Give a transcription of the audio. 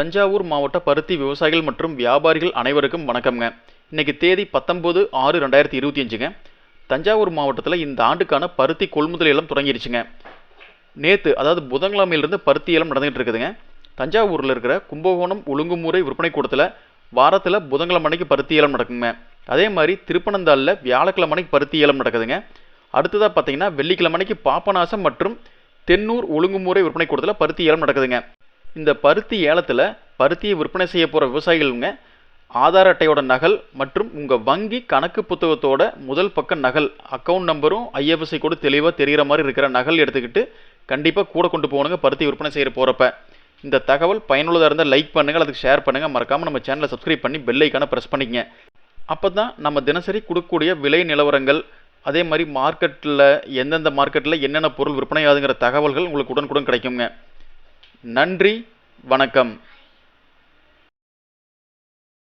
தஞ்சாவூர் மாவட்ட பருத்தி விவசாயிகள் மற்றும் வியாபாரிகள் அனைவருக்கும் வணக்கம்ங்க. இன்னைக்கு தேதி பத்தொம்போது ஆறு ரெண்டாயிரத்தி இருபத்தி அஞ்சுங்க. தஞ்சாவூர் மாவட்டத்தில் இந்த ஆண்டுக்கான பருத்தி கொள்முதல் ஏலம் தொடங்கிருச்சுங்க. நேற்று அதாவது புதன்கிழமையிலிருந்து பருத்தி ஏலம் நடந்துகிட்டு இருக்குதுங்க தஞ்சாவூரில் இருக்கிற கும்பகோணம் ஒழுங்குமுறை விற்பனை கூடத்தில் வாரத்தில் புதன்கிழமை அன்னைக்கு பருத்தி ஏலம் நடக்குங்க. அதே மாதிரி திருப்பனந்தாளில் வியாழக்கிழமை அன்னைக்கு பருத்தி ஏலம் நடக்குதுங்க. அடுத்ததாக பார்த்தீங்கன்னா வெள்ளிக்கிழமை அன்னைக்கு பாப்பநாசம் மற்றும் தென்னூர் ஒழுங்குமுறை விற்பனை கூடத்தில் பருத்தி ஏலம் நடக்குதுங்க. இந்த பருத்தி ஏலத்தில் பருத்தியை விற்பனை செய்ய போகிற விவசாயிகளுங்க ஆதார் அட்டையோட நகல் மற்றும் உங்கள் வங்கி கணக்கு புத்தகத்தோட முதல் பக்க நகல் அக்கௌண்ட் நம்பரும் ஐஎஃப்எஸ்சி கூட தெளிவாக தெரிகிற மாதிரி இருக்கிற நகல் எடுத்துக்கிட்டு கண்டிப்பாக கூட கொண்டு போகணுங்க பருத்தி விற்பனை செய்கிற போகிறப்ப இந்த தகவல் பயனுள்ளதாக இருந்தால் லைக் பண்ணுங்கள் அதுக்கு ஷேர் பண்ணுங்கள் மறக்காமல் நம்ம சேனலை சப்ஸ்கிரைப் பண்ணி பெல்லைக்கான ப்ரெஸ் பண்ணிக்கங்க. அப்போ தான் நம்ம தினசரி கொடுக்கக்கூடிய விலை நிலவரங்கள் அதே மாதிரி மார்க்கெட்டில் எந்தெந்த மார்க்கெட்டில் என்னென்ன பொருள் விற்பனை ஆகுதுங்கிற தகவல்கள் உங்களுக்கு உடனுக்குடன் கிடைக்குங்க. நன்றி வணக்கம்.